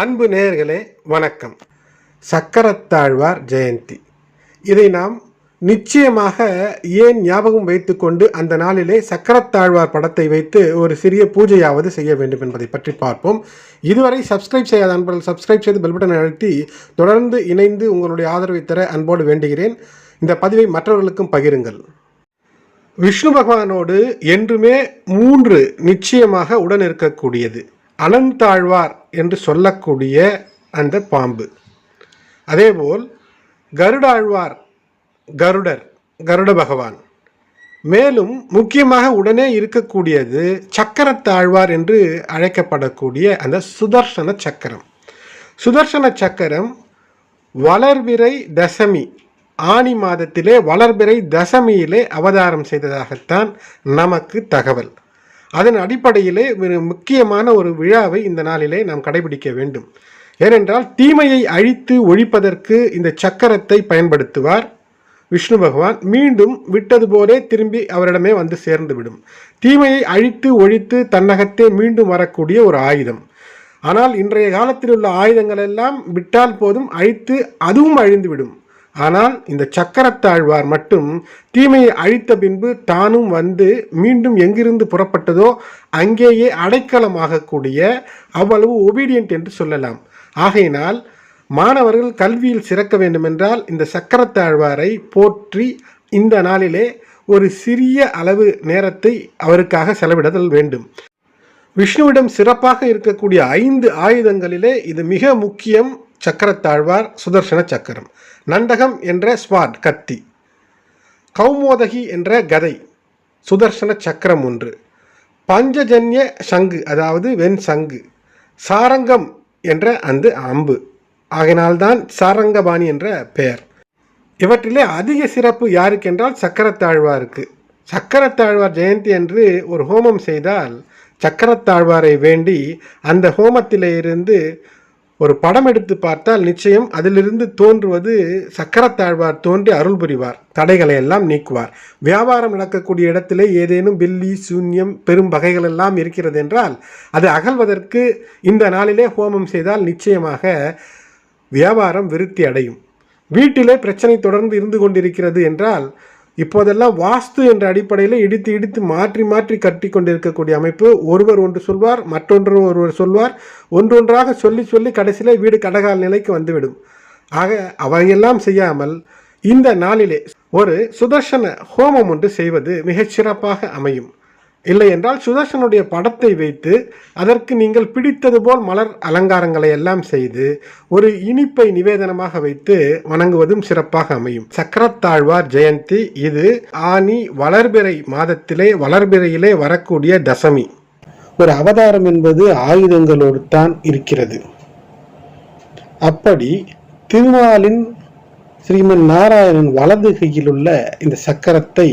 அன்பு நேயர்களே வணக்கம். சக்கரத்தாழ்வார் ஜெயந்தி. இதை நாம் நிச்சயமாக ஏன் ஞாபகம் வைத்துக்கொண்டு அந்த நாளிலே சக்கரத்தாழ்வார் படத்தை வைத்து ஒரு சிறிய பூஜையாவது செய்ய வேண்டும் என்பதை பற்றி பார்ப்போம். இதுவரை சப்ஸ்கிரைப் செய்யாத அன்பர்கள் சப்ஸ்கிரைப் செய்து பெல்பட்டனை அழுத்தி தொடர்ந்து இணைந்து உங்களுடைய ஆதரவை தர அன்போடு வேண்டுகிறேன். இந்த பதிவை மற்றவர்களுக்கும் பகிருங்கள். விஷ்ணு பகவானோடு என்றுமே மூன்று நிச்சயமாக உடன் இருக்கக்கூடியது அனந்தாழ்வார் என்று சொல்லக்கூடிய அந்த பாம்பு. அதேபோல் கருடாழ்வார் கருடர் கருட பகவான். மேலும் முக்கியமாக உடனே இருக்கக்கூடியது சக்கரத்தாழ்வார் என்று அழைக்கப்படக்கூடிய அந்த சுதர்சன சக்கரம். சுதர்சன சக்கரம் வளர்விரை தசமி ஆனி மாதத்திலே வளர்பிறை தசமியிலே அவதாரம் செய்ததாகத்தான் நமக்கு தகவல். அதன் அடிப்படையிலே ஒரு முக்கியமான ஒரு விழாவை இந்த நாளிலே நாம் கடைபிடிக்க வேண்டும். ஏனென்றால் தீமையை அழித்து ஒழிப்பதற்கு இந்த சக்கரத்தை பயன்படுத்துவார் விஷ்ணு பகவான். மீண்டும் விட்டது போலே திரும்பி அவரிடமே வந்து சேர்ந்து விடும். தீமையை அழித்து ஒழித்து தன்னகத்தே மீண்டும் வரக்கூடிய ஒரு ஆயுதம். ஆனால் இன்றைய காலத்தில் உள்ள ஆயுதங்கள் எல்லாம் விட்டால் போதும் அழித்து அதுவும் அழிந்துவிடும் ஆனால் இந்த சக்கரத்தாழ்வார் மட்டும் தீமையை அழித்த பின்பு தானும் வந்து மீண்டும் எங்கிருந்து புறப்பட்டதோ அங்கேயே அடைக்கலமாகக்கூடிய அவ்வளவு ஒபீடியன்ட் என்று சொல்லலாம். ஆகையினால் மாணவர்கள் கல்வியில் சிறக்க வேண்டுமென்றால் இந்த சக்கரத்தாழ்வாரை போற்றி இந்த நாளிலே ஒரு சிறிய அளவு நேரத்தை அவருக்காக செலவிடுதல் வேண்டும். விஷ்ணுவிடம் சிறப்பாக இருக்கக்கூடிய ஐந்து ஆயுதங்களிலே இது மிக முக்கியம். சக்கரத்தாழ்வார் சுதர்சன சக்கரம். நண்டகம் என்ற ஸ்வாட் கத்தி. கௌமோதகி என்ற கதை சுதர்சன சக்கரம் ஒன்று. பஞ்சஜன்ய சங்கு அதாவது வெண் சங்கு. சாரங்கம் என்ற அந்த அம்பு. ஆகினால்தான் சாரங்கபாணி என்ற பெயர். இவற்றிலே அதிக சிறப்பு யாருக்கென்றால் சக்கரத்தாழ்வாருக்கு. சக்கரத்தாழ்வார் ஜெயந்தி என்று ஒரு ஹோமம் செய்தால் சக்கரத்தாழ்வாரை வேண்டி அந்த ஹோமத்திலே இருந்து ஒரு படம் எடுத்து பார்த்தால் நிச்சயம் அதிலிருந்து தோன்றுவது சக்கரத்தாழ்வார் தோன்றி அருள் புரிவார். தடைகளை எல்லாம் நீக்குவார். வியாபாரம் நடக்கக்கூடிய இடத்திலே ஏதேனும் பில்லி சூன்யம் பெரும் வகைகள் எல்லாம் இருக்கிறது என்றால் அது அகல்வதற்கு இந்த நாளிலே ஹோமம் செய்தால் நிச்சயமாக வியாபாரம் விருத்தி அடையும். வீட்டிலே பிரச்சனை தொடர்ந்து இருந்து கொண்டிருக்கிறது என்றால் இப்போதெல்லாம் வாஸ்து என்ற அடிப்படையில் இடித்து இடித்து மாற்றி மாற்றி கட்டி கொண்டிருக்கக்கூடிய அமைப்பு. ஒருவர் ஒன்று சொல்வார் மற்றொன்று ஒருவர் சொல்வார். ஒன்றொன்றாக சொல்லி சொல்லி கடைசியில் வீடு கடகால் நிலைக்கு வந்துவிடும். ஆக அவையெல்லாம் செய்யாமல் இந்த நாளிலே ஒரு சுதர்சன ஹோமம் ஒன்று செய்வது மிகச் சிறப்பாக அமையும். இல்லை என்றால் சுதர்சனுடைய படத்தை வைத்து அதற்கு நீங்கள் பிடித்தது போல் மலர் அலங்காரங்களை எல்லாம் செய்து ஒரு இனிப்பை நிவேதனமாக வைத்து வணங்குவதும் சிறப்பாக அமையும். சக்கரத்தாழ்வார் ஜெயந்தி இது ஆனி வளர்பிறை மாதத்திலே வளர்பிறையிலே வரக்கூடிய தசமி. ஒரு அவதாரம் என்பது ஆயுதங்களோடு தான் இருக்கிறது. அப்படி திருமாலின் ஸ்ரீமன் நாராயணன் வலது கையில் உள்ள இந்த சக்கரத்தை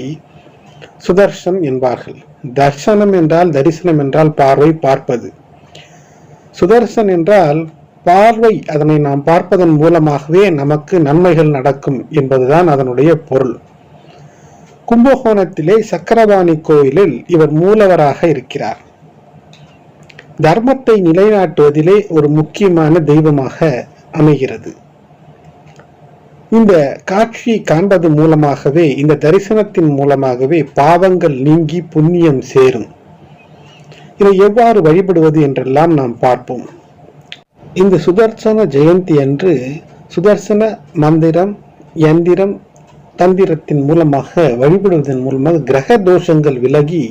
சுதர்ஷன் என்பார்கள். தர்சனம் என்றால் தரிசனம் என்றால் பார்வை பார்ப்பது. சுதர்சன் என்றால் பார்வை அதனை நாம் பார்ப்பதன் மூலமாகவே நமக்கு நன்மைகள் நடக்கும் என்பதுதான் அதனுடைய பொருள். கும்பகோணத்திலே சக்கரபாணி கோயிலில் இவர் மூலவராக இருக்கிறார். தர்மத்தை நிலைநாட்டுவதிலே ஒரு முக்கியமான தெய்வமாக அமைகிறது. இந்த காட்சியை காண்பது மூலமாகவே இந்த தரிசனத்தின் மூலமாகவே பாவங்கள் நீங்கி புண்ணியம் சேரும். இதை எவ்வாறு வழிபடுவது என்றெல்லாம் நாம் பார்ப்போம். இந்த சுதர்சன ஜெயந்தி அன்று சுதர்சன மந்திரம் யந்திரம் தந்திரத்தின் மூலமாக வழிபடுவதன் மூலமாக கிரக தோஷங்கள் விலகி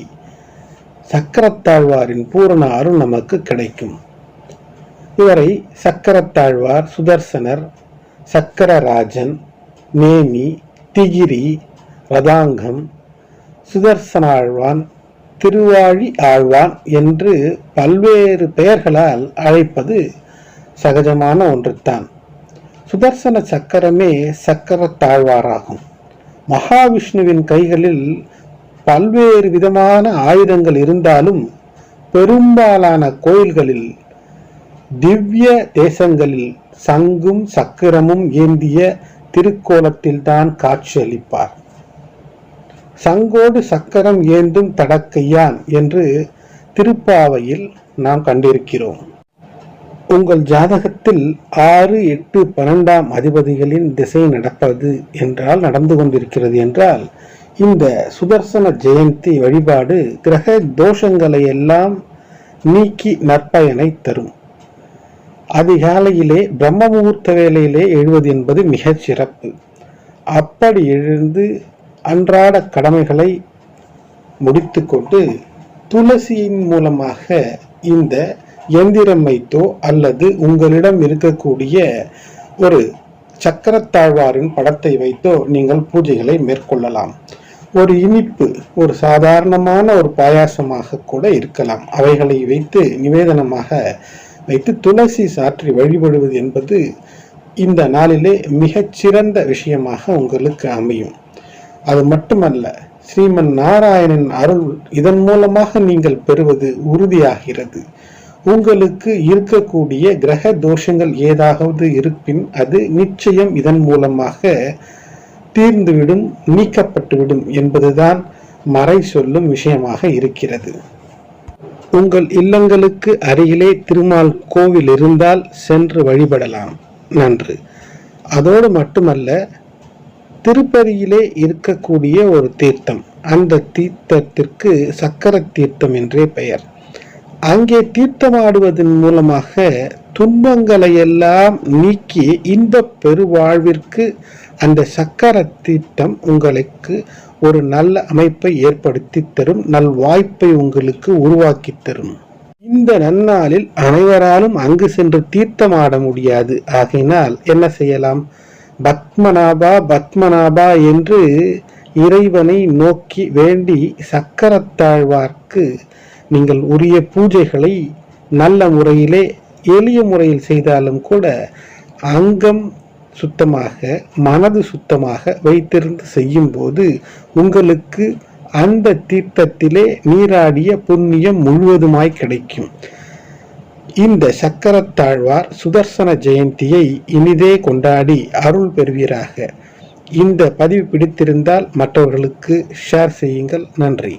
சக்கரத்தாழ்வாரின் பூரண அருள் நமக்கு கிடைக்கும். இவரை சக்கரத்தாழ்வார் சுதர்சனர் சக்கரராஜன் நேமி திகிரி ரதாங்கம் சுதர்சனாழ்வான் திருவாழி ஆழ்வான் என்று பல்வேறு பெயர்களால் அழைப்பது சகஜமான ஒன்றுதான். சுதர்சன சக்கரமே சக்கரத்தாழ்வாராகும். மகாவிஷ்ணுவின் கைகளில் பல்வேறு விதமான ஆயுதங்கள் இருந்தாலும் பெரும்பாலான கோயில்களில் திவ்ய தேசங்களில் சங்கும் சக்கரமும் ஏந்திய திருக்கோலத்தில்தான் காட்சியளிப்பார். சங்கோடு சக்கரம் ஏந்தும் தடக்கையான் என்று திருப்பாவையில் நாம் கண்டிருக்கிறோம். உங்கள் ஜாதகத்தில் ஆறு எட்டு பன்னெண்டாம் அதிபதிகளின் திசை நடப்பது என்றால் நடந்து கொண்டிருக்கிறது என்றால் இந்த சுதர்சன ஜெயந்தி வழிபாடு கிரக தோஷங்களை எல்லாம் நீக்கி நற்பயனை தரும். அதிகாலையிலே பிரம்ம முகூர்த்த வேலையிலே எழுவது என்பது மிகச் சிறப்பு. அப்படி எழுந்து அன்றாட கடமைகளை முடித்துக்கொண்டு துளசியின் மூலமாக இந்த எந்திரம் வைத்தோ அல்லது உங்களிடம் இருக்கக்கூடிய ஒரு சக்கரத்தாழ்வாரின் படத்தை வைத்தோ நீங்கள் பூஜைகளை மேற்கொள்ளலாம். ஒரு இனிப்பு ஒரு சாதாரணமான ஒரு பாயாசமாக கூட இருக்கலாம். அவைகளை வைத்து நிவேதனமாக வைத்து துளசி சாற்றி வழிபடுவது என்பது இந்த நாளிலே மிகச்சிறந்த விஷயமாக உங்களுக்கு அமையும். அது மட்டுமல்ல ஸ்ரீமன் நாராயணன் அருள் இதன் மூலமாக நீங்கள் பெறுவது உறுதியாகிறது. உங்களுக்கு இருக்கக்கூடிய கிரக தோஷங்கள் ஏதாவது இருப்பின் அது நிச்சயம் இதன் மூலமாக தீர்ந்துவிடும் நீக்கப்பட்டுவிடும் என்பதுதான் மறை சொல்லும் விஷயமாக இருக்கிறது. உங்கள் இல்லங்களுக்கு அருகிலே திருமால் கோவில் இருந்தால் சென்று வழிபடலாம். நன்று. அதோடு மட்டுமல்ல திருப்பதியிலே இருக்கக்கூடிய ஒரு தீர்த்தம் அந்த தீர்த்தத்திற்கு சக்கர தீர்த்தம் என்றே பெயர். அங்கே தீர்த்தமாடுவதன் மூலமாக துன்பங்களை எல்லாம் நீக்கி இந்த பெருவாழ்விற்கு அந்த சக்கர தீர்த்தம் உங்களுக்கு ஒரு நல்ல அமைப்பை ஏற்படுத்தி தரும் நல் வாய்ப்பை உங்களுக்கு உருவாக்கி தரும். இந்த நன்னாளில் அனைவராலும் அங்கு சென்று தீர்த்தமாட முடியாது. ஆகையினால் என்ன செய்யலாம்? பத்மநாபா பத்மநாபா என்று இறைவனை நோக்கி வேண்டி சக்கரத்தாழ்வார்க்கு நீங்கள் உரிய பூஜைகளை நல்ல முறையிலே எளிய முறையில் செய்தாலும் கூட அங்கம் சுத்தமாக மனது சுத்தமாக வைத்திருந்து செய்யும்போது உங்களுக்கு அந்த தீர்த்தத்திலே நீராடிய புண்ணியம் முழுவதுமாய் கிடைக்கும். இந்த சக்கரத்தாழ்வார் சுதர்சன ஜெயந்தியை இனிதே கொண்டாடி அருள் பெறுவீராக. இந்த பதிவு பிடித்திருந்தால் மற்றவர்களுக்கு ஷேர் செய்யுங்கள். நன்றி.